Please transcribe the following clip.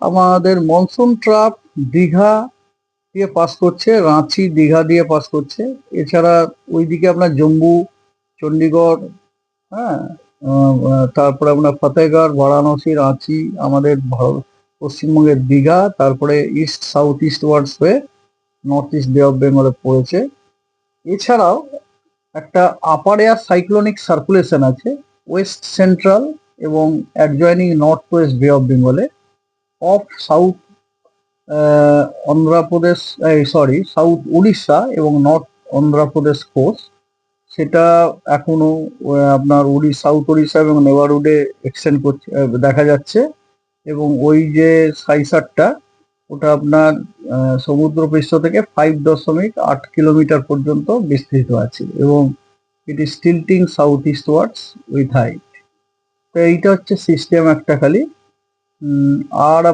আমাদের monsoon trap Digha দিয়ে pass করছে, রাঁচি দীঘা দিয়ে পাস করছে। এছাড়া ওইদিকে আপনার জম্মু চণ্ডীগড় হ্যাঁ তারপরে আপনার ফতেহগড়, বারাণসী, রাঁচি, আমাদের ভারত, পশ্চিমবঙ্গের দীঘা, তারপরে ইস্ট সাউথ ইস্ট ওয়ার্ডস হয়ে নর্থ ইস্ট বে অফ বেঙ্গলে পড়েছে। এছাড়াও একটা আপার এয়ার সাইক্লোনিক সার্কুলেশন আছে ওয়েস্ট সেন্ট্রাল এবং adjoining north west bay of বেঙ্গলে off south Andhra Pradesh sorry south Orissa এবং নর্থ অন্ধ্রপ্রদেশ কোস্ট সেটা এখনও আপনার উড়িষ্যা সাউথ উড়িষ্যা এবং নেভারুডে এক্সটেন্ড করছে দেখা যাচ্ছে। এবং ওই যে সাইসারটা, ওটা আপনার সমুদ্রপৃষ্ঠ থেকে ফাইভ দশমিক আট কিলোমিটার পর্যন্ত বিস্তৃত আছে এবং it is tilting south eastwards with height তো এইটা হচ্ছে সিস্টেম একটা খালি। ఆడ